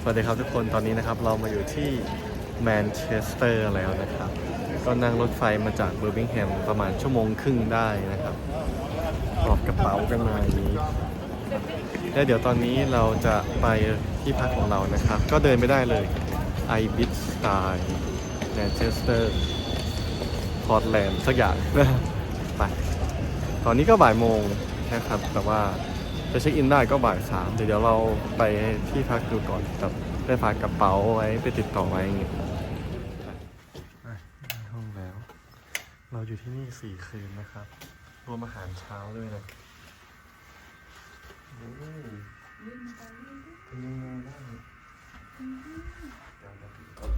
สวัสดีครับทุกคนตอนนี้นะครับเรามาอยู่ที่แมนเชสเตอร์แล้วนะครับ ก็นั่งรถไฟมาจากเบอร์มิงแฮมประมาณชั่วโมงครึ่งได้นะครับหอบกระเป๋ากันมาอย่างนี้แล้วเดี๋ยวตอนนี้เราจะไปที่พักของเรานะครับ ก็เดินไปได้เลย i b i t Style แมนเชสเตอร์พอร์ตแลนด์สักอย่างไปตอนนี้ก็บ่ายโมงนะครับแต่ว่า จะเช็คอินได้ก็บ่ายสามเดี๋ยวเราไปที่พักดูก่อนกับได้ฝากกระเป๋าไว้ไปติดต่อไว้อย่างเงี้ยอะได้ห้องแล้ว เราอยู่ที่นี่สี่คืนนะครับ รวมอาหารเช้าด้วยนะอ้เป็นยังไงบ้างอน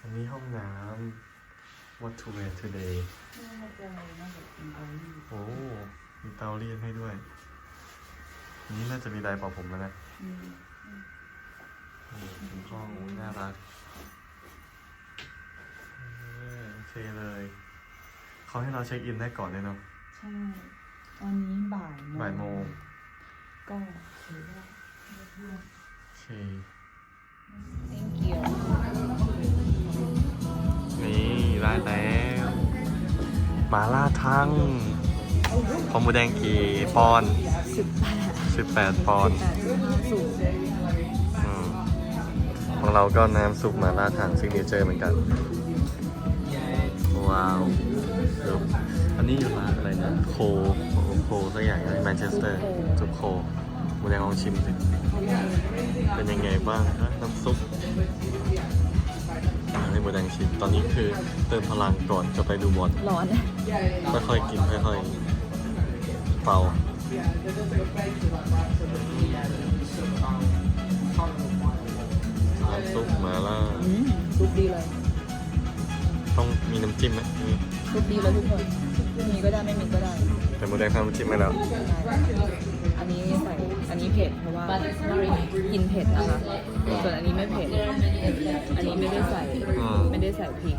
อันนี้ห้องน้ำ What to wear today โอ้มีเตารีดให้ด้วย นี่น่าจะมีไดรปอาผมแล้วนะโอ้คุณพ่อโอ้ยน่ารักเออโอเคเลยเขาให้เราเช็คอินได้ก่อนเลยเนาะใช่ ตอนนี้บ่ายโมงบ่ายโมงก็ถือว่าโอเค thank you นี่ได้แล้วมาล่าทั้งพอมูแดงกี่ปอนสิบบาท 18 ปอนด์สูงของเราก็น้ำซุปมาล่าทางซิกเนเจอร์เหมือนกัน ว้าวเดี๋ยวอันนี้อยู่ร้านอะไรนะ โค โคสักอย่างในแมนเชสเตอร์จุกโคหมูแดงลองชิมสิ เป็นยังไงบ้างฮะน้ำซุปให้หมูแดงชิม ตอนนี้คือเติมพลังก่อนจะไปดูบอลร้อน ค่อยๆกินค่อยๆเป่า น้ำซุปหมาล่าอืมซุปดีเลยต้องมีน้ำจิ้มไหมมีซุปดีเลยทุกคน มีก็ได้ไม่มีก็ได้ แต่หมูแดงทำน้ำจิ้มให้แล้ว อันนี้ใส่ อันนี้เผ็ดเพราะว่ากินเผ็ดนะคะ ส่วนอันนี้ไม่เผ็ด อันนี้ไม่ได้ใส่ อืม ไม่ได้ใส่พริก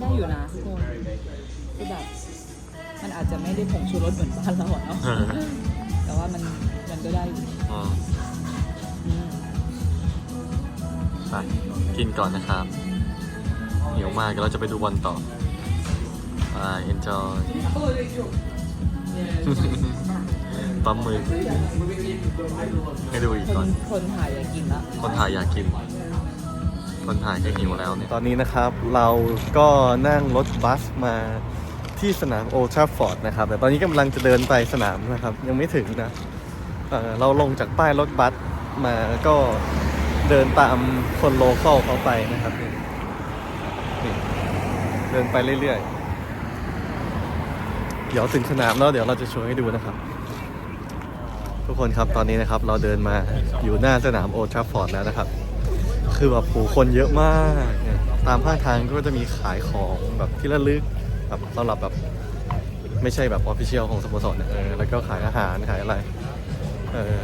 ได้อยู่นะทุกคนคือแบบมันอาจจะไม่ได้ผงชูรสเหมือนบ้านเราอะเนาะ แต่ว่ามันมันก็ได้อยู่อืมอืมไปกินก่อนนะครับเหนียวมากเดี๋ยวเราจะไปดูบอลต่ออ่า enjoy ปั๊มมือให้ดูอีกคก่อนนคนถ่ายอยากกินละ คนถ่ายอยากกิน คนถ่ายก็หิวแล้วเนี่ยตอนนี้นะครับเราก็นั่งรถบัสมาที่สนามโอทราฟอร์ดนะครับ แต่ตอนนี้กำลังจะเดินไปสนามนะครับ ยังไม่ถึงนะเอ่อเราลงจากป้ายรถบัสมาก็เดินตามคนโลเคอลเขาไปนะครับนี่นี่เดินไปเรื่อยๆ เดี๋ยวถึงสนามแล้วเดี๋ยวเราจะโชว์ให้ดูนะครับ ทุกคนครับตอนนี้นะครับเราเดินมาอยู่หน้าสนามโอทราฟอร์ดแล้วนะครับ คือแบบผู้คนเยอะมากเนี่ยตามข้างทางก็จะมีขายของแบบที่ระลึกแบบสำหรับแบบไม่ใช่แบบออฟฟิเชียลของสโมสรเนี่ยเออแล้วก็ขายอาหารขายอะไรเออ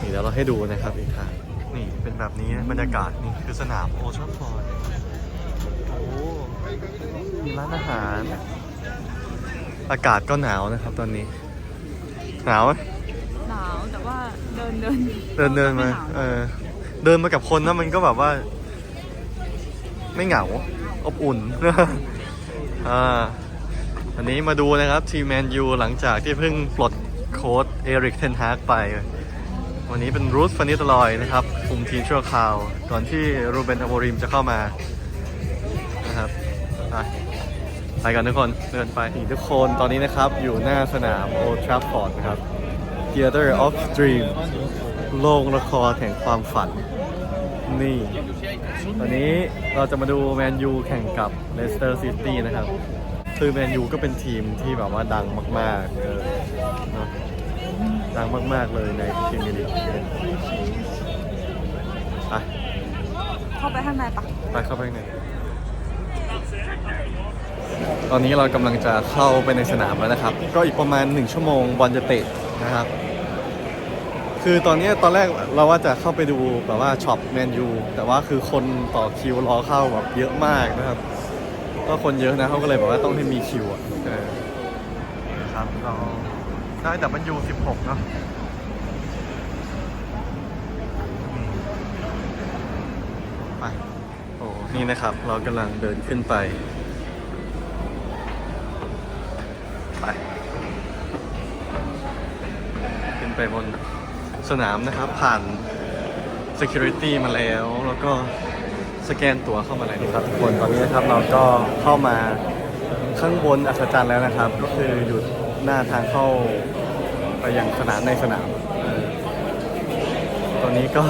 นี่เดี๋ยวเราให้ดูนะครับอีกทางนี่เป็นแบบนี้บรรยากาศนี่คือสนามโอทราฟอร์ดโอ้มีร้านอาหาร อากาศก็หนาวนะครับตอนนี้ หนาวไหมหนาวแต่ว่าเดินเดินเดินเดินมาเออ เดินมากับคนนะมันก็แบบว่า ไม่เหงา อบอุ่นอ่าอันนี้มาดูนะครับทีมแมนยูหลังจากที่เพิ่งปลดโค้ดเอริกเทนฮากไป วันนี้เป็นรูธฟานิตลอยนะครับคุมทีมชั่วคราว ก่อนที่รูเบนอโมริมจะเข้ามานะครับไปไปกันทุกคนเดินไปทุกคนตอนนี้นะครับอยู่หน้าสนามโอทราฟฟอร์ดนะครับ Theater of dreams โลกละครแห่งความฝัน นี่วันนี้เราจะมาดูแมนยูแข่งกับเลสเตอร์ซิตี้นะครับ คือแมนยูก็เป็นทีมที่แบบว่าดังมาก ๆ เออเนอะดังมาก ๆ เลยในพรีเมียร์ลีกไปเข้าไปข้างในปะไปเข้าไปข้างในตอนนี้เรากำลังจะเข้าไปในสนามแล้วนะครับ ก็อีกประมาณ 1 ชั่วโมงบอลจะเตะนะครับ คือตอนนี้ตอนแรกเราว่าจะเข้าไปดูแบบว่าช็อปแมนยูแต่ว่าคือคนต่อคิวรอเข้าแบบเยอะมากนะครับ ก็คนเยอะนะเขาก็เลยบอกว่าต้องให้มีคิวอะครับเราได้แต่มันยู16เนาะไปโอ้นี่นะครับ เรากำลังเดินขึ้นไป ไป ขึ้นไปบน สนามนะครับ ผ่าน security มาแล้ว แล้วก็สแกนตั๋วเข้ามาเลยนะครับทุกคนตอนนี้นะครับเราก็เข้ามาข้างบนอัศจรรย์แล้วนะครับ ก็คืออยู่หน้าทางเข้าไปยังสนามในสนามเออตอนนี้ก็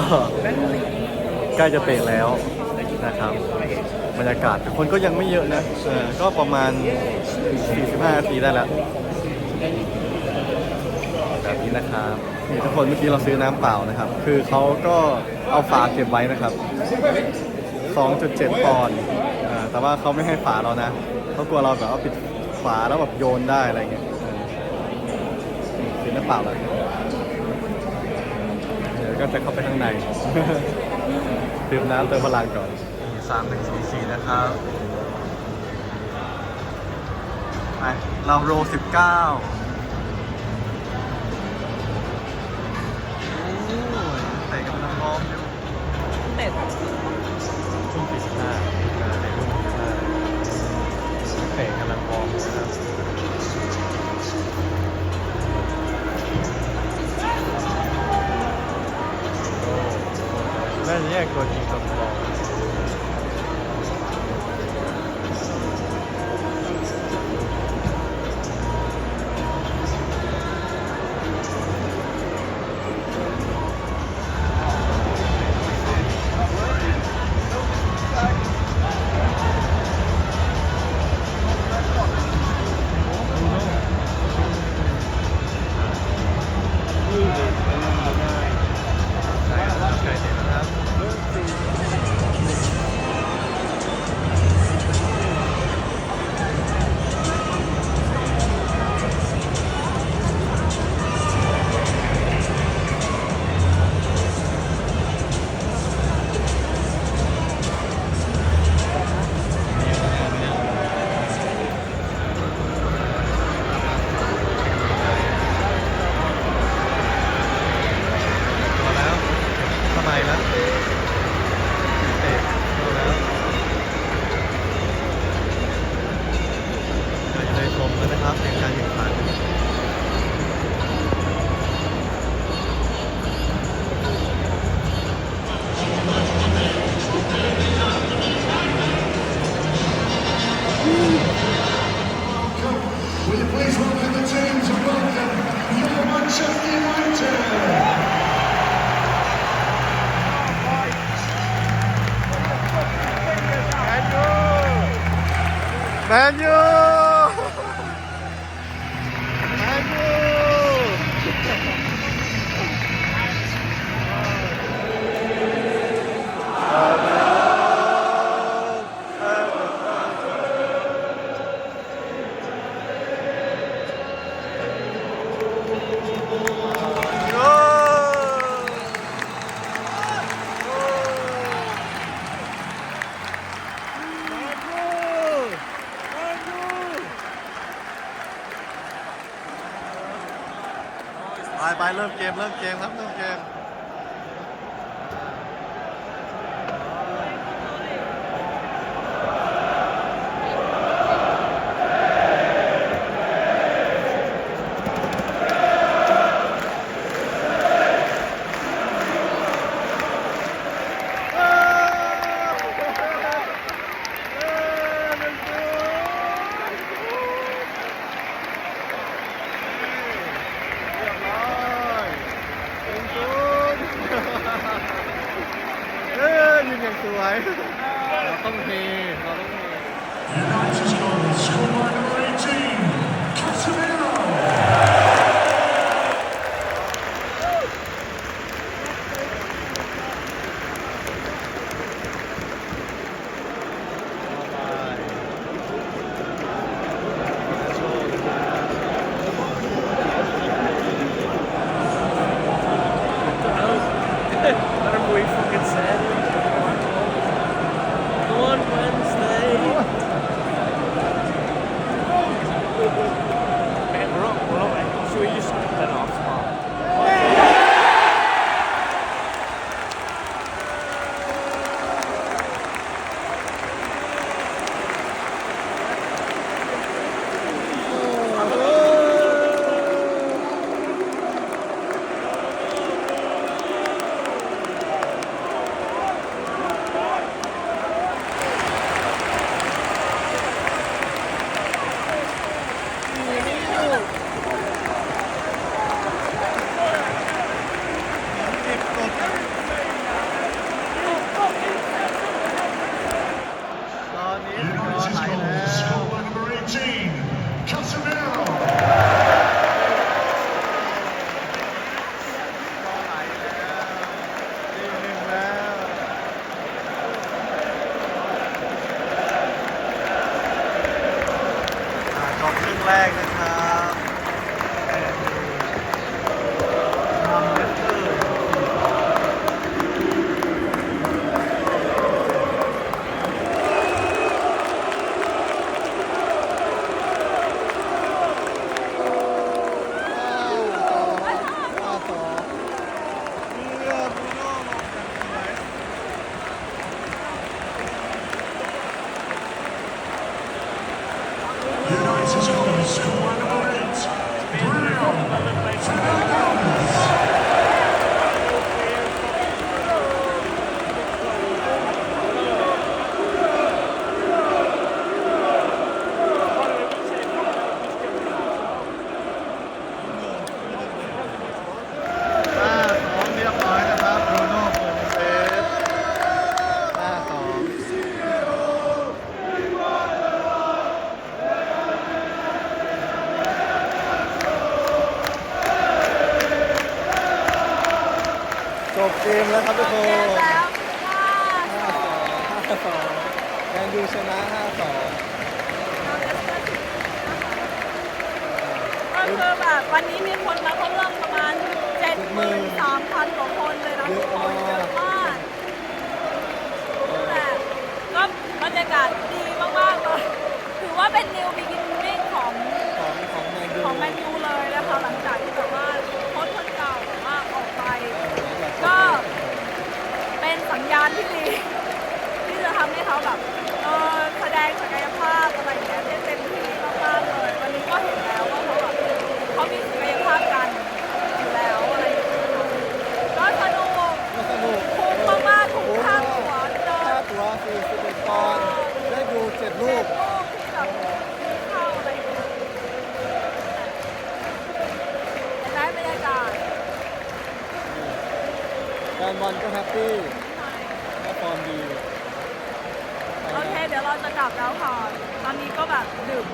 ใกล้จะเตะแล้วนะครับบรรยากาศคนก็ยังไม่เยอะนะเออก็ประมาณ 45นาทีได้แล้วแบบนี้นะครับ นี่ทุกคนเมื่อกี้เราซื้อน้ำเปล่านะครับ คือเขาก็เอาฝาเก็บไว้นะครับ 2.7 ปอนด์อ่าแต่ว่าเขาไม่ให้ฝาเรานะเขากลัวเราแบบว่าปิดฝาแล้วแบบโยนได้อะไรเงี้ยเออนี่ซื้อน้ำเปล่าแล้วเดี๋ยวก็จะเข้าไปข้างใน ดื่มน้ำเติมพลังก่อนสามหนึ่งสี่สี่นะครับไปเราโรสิบเก้า น่า เกมเริ่มเกมครับเริ่มเกม นมันยังสวยเราต้องเฮเราต้องเฮ United goal, scoreline number 18, Casemiro. นะห้าสอง ก็คือแบบวันนี้มีคนมาเข้าร่วมประมาณเจ็ดหมื่นสามพันกว่าคนเลยนะทุกคนเยอะมากแต่ก็บรรยากาศดีมากๆเลยถือว่าเป็น new beginning ของของของแมนยูของแมนยูเลยนะคะหลังจากที่แบบว่าโค้ชคนเก่าแบบว่าออกไป ก็เป็นสัญญาณที่ดี ที่จะทำให้เขาแบบเออแสดงศักยภาพอะไรอย่างเงี้ยได้เต็มที่มากๆเลย วันนี้ก็เห็นแล้วว่าเขาแบบเขามีศักยภาพกันอยู่แล้วอะไรอย่างเงี้ยก็สนุก ก็สนุก คุ้มมากๆคุ้มค่าตั๋วเดิ ค่าน ตั๋ว41ปอนด์ได้ดูเจ็ดลูก รูปที่แบบเข้าอะไรอย่างเงี้ยได้บรรยากาศ แฟนบอลก็แฮปปี้ก็ฟอร์มดี โอเค เดี๋ยวเราจะกลับแล้วค่ะ ตอนนี้ก็ แบบดึก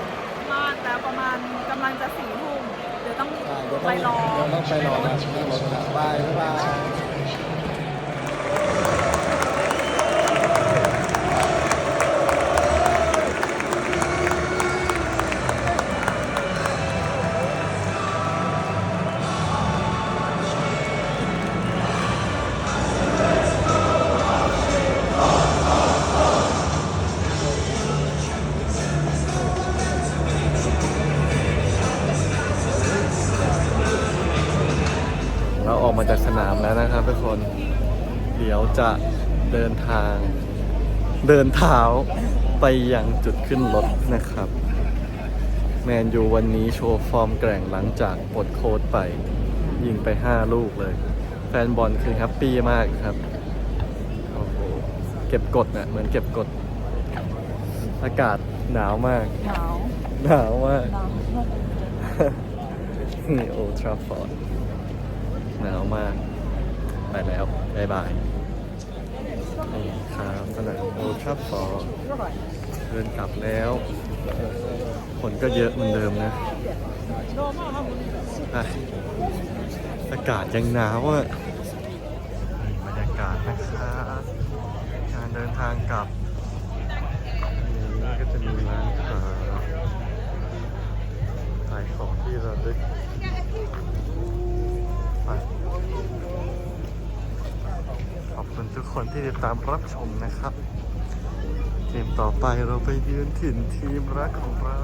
มากแล้วประมาณกำลังจะสี่ทุ่มเดี๋ยวต้องอ่าเดี๋ยวไปต้องรอ เดี๋ยวต้องไปรอนะนั่งรถนะบายบ๊ายบาย จากสนามแล้วนะครับทุกคน เดี๋ยวจะเดินทาง เดินเท้าไปยังจุดขึ้นรถนะครับ แมนยูวันนี้โชว์ฟอร์มแกร่งหลังจากปลดโค้ดไป ยิงไป 5 ลูกเลย แฟนบอลคือแฮปปี้มากครับ โอ้โห เก็บกดนะเหมือนเก็บกด อากาศหนาวมาก หนาว หนาวมากหนาวนี่โอทราฟอร์ด หนาวมาก ไปแล้วบายบายนี่ครับสนามโอทราฟอร์เดินกลับแล้วคนก็เยอะเหมือนเดิมนะอากาศยังหนาวอะบรรยากาศนะครับการเดินทางกลับนี่ก็จะมีร้านค้าขายของที่ระลึก ไปขอบคุณทุกคนที่ติดตามรับชมนะครับ ทีมต่อไปเราไปเยือนถิ่นทีมรักของเรา